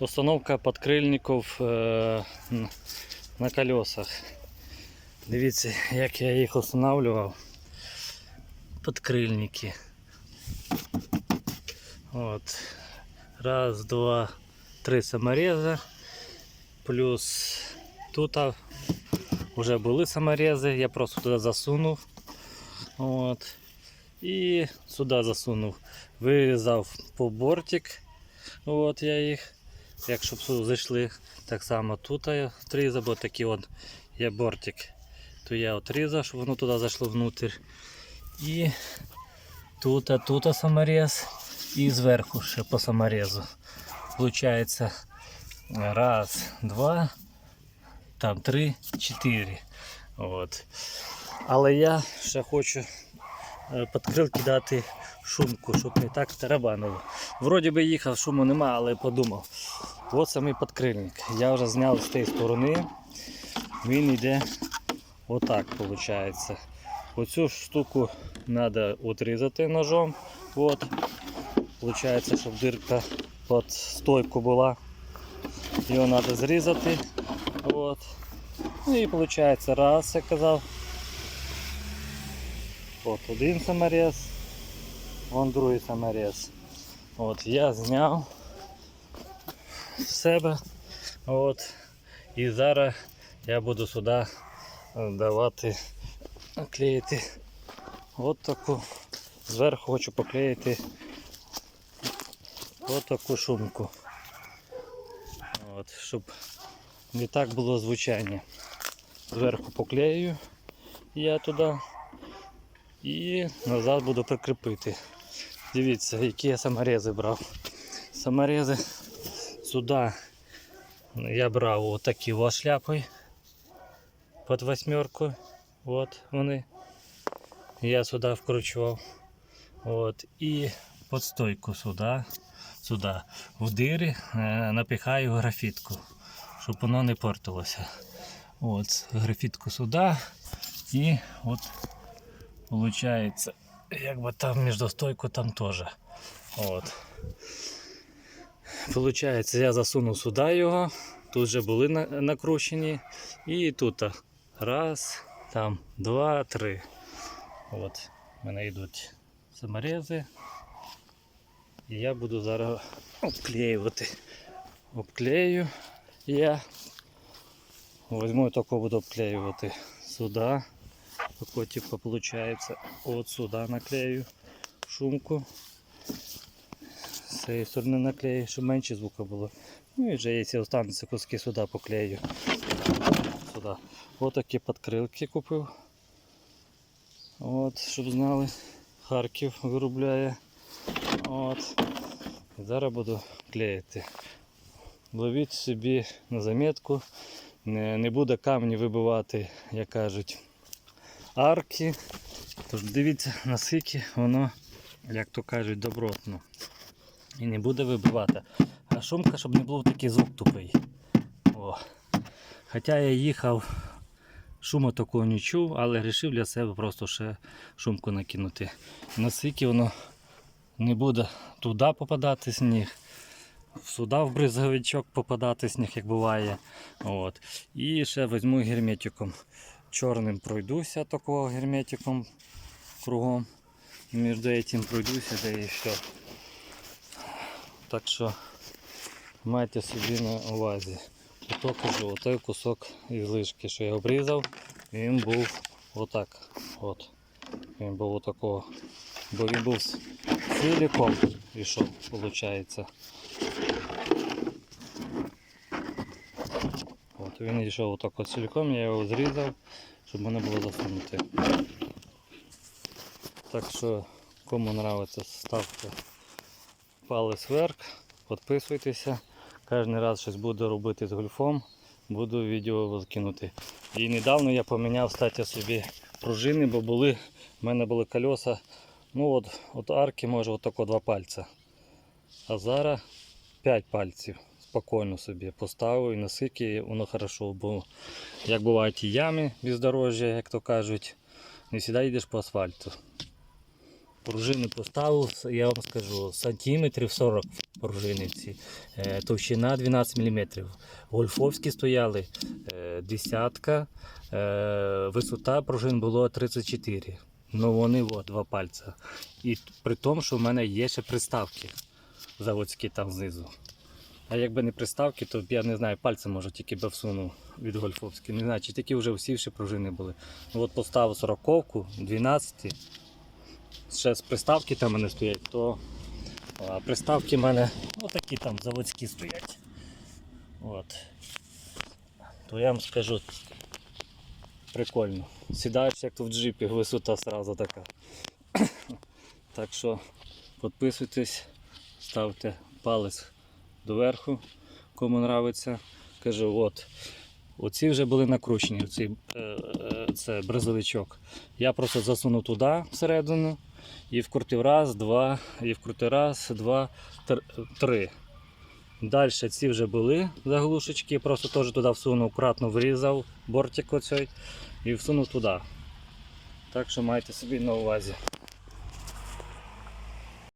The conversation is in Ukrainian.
Установка подкрильників е, на колесах. Дивіться, як я їх встановлював. Подкрильники. От. Раз, два, три саморези. Плюс тут вже були саморези, я просто туди засунув. От. І сюди засунув. Вирізав по бортик. От я їх. Як щоб зайшли. Так само тут отрізав, бо такий от є бортик. То я отрізав, щоб воно туди зайшло внутрь. І тут, а тут саморез. І зверху ще по саморезу. Получається раз, два, там три, чотири. От. Але я ще хочу е, підкрилки дати шумку, щоб не так тарабанило. Вроді би їхав, шуму нема, але подумав. От самий підкрильник. Я вже зняв з тієї сторони. Він йде отак, виходить. Оцю штуку треба відрізати ножом. От. Получається, щоб дирка під стойку була. Його треба зрізати. От. Ну і виходить раз, я казав. От один саморез, вон другий саморез. От я зняв з себе. От. І зараз я буду сюди е, давати клеїти от таку. Зверху хочу поклеїти от таку шумку. От, щоб не так було звучання. Зверху поклею я туди і назад буду прикріпити. Дивіться, які я саморези брав. Саморези сюди я брав отакі во шляпи під восьмерку. От вони. Я сюди вкручував. От. І під стойку сюди, сюди. В дирі е, напихаю графітку, щоб воно не портилося. От, графітку сюди і от Получається, якби там між стойку там теж. От. Получається, я засунув сюди його, тут вже були накручені. І тут раз, там, два, три. От. У мене йдуть саморези. І я буду зараз обклеювати. Обклею я. Возьму таку буду обклеювати сюди. Такой типа получается вот сюда наклею шумку. З цієї сторони наклею, щоб менше звука було. Ну і вже якщо остануться куски сюди поклею. Сюди. Ось такі підкрилки купив. От, щоб знали. Харків виробляє. От. І зараз буду клеїти. Ловіть собі на заметку. Не, не буде камні вибивати, як кажуть арки. Тож дивіться наскільки воно, як то кажуть, добротно. І не буде вибивати. А шумка, щоб не був такий звук тупий. О. Хоча я їхав, шуму такого не чув, але вирішив для себе просто ще шумку накинути. Наскільки воно не буде туди попадати сніг. Сюди в бризговичок попадати сніг, як буває. От. І ще візьму герметиком чорним пройдуся такого герметиком кругом. Між этим пройдуся, да і все. Так що майте собі на увазі. Ото кажу, отой кусок із лишки, що я обрізав, він був отак. От. Він був отакого. Бо він був з ціліком пішов, виходить. От він йшов отак от ціліком, я його зрізав, щоб мене було засунути. Так що, кому подобається, ставте палець вверх, підписуйтеся. Кожен раз щось буду робити з гольфом, буду відео викинути. І недавно я поміняв кстати, собі пружини, бо були, в мене були колеса, ну от, от арки може отако два пальця. А зараз 5 пальців спокійно собі поставив і наскільки воно хорошо, бо як бувають ті ями бездорожжя, як то кажуть, не завжди йдеш по асфальту. Пружини поставив, я вам скажу, сантиметрів 40 пружини ці. Е, Товщина 12 мм. Гольфовські стояли е, десятка, е, висота пружин було 34. Ну вони о, два пальця. І при тому, що в мене є ще приставки заводські там знизу. А якби не приставки, то б я не знаю, пальцем може тільки би всунув від гольфовські. Не знаю, чи такі вже всі пружини були. Ну от поставив 40-ку, 12 ще з приставки там мене стоять, то приставки в мене отакі там заводські стоять. От. То я вам скажу прикольно. Сідаєш як в джипі, висота сразу така. Так що підписуйтесь, ставте палець доверху, кому нравиться. Кажу, от. Оці вже були накручені, оці, е, е, це бризовичок. Я просто засунув туди всередину і вкрутив раз, два, і вкрутив раз, два, три. Далі ці вже були заглушечки, просто теж туди всунув, кратно врізав бортик оцей і всунув туди. Так що майте собі на увазі.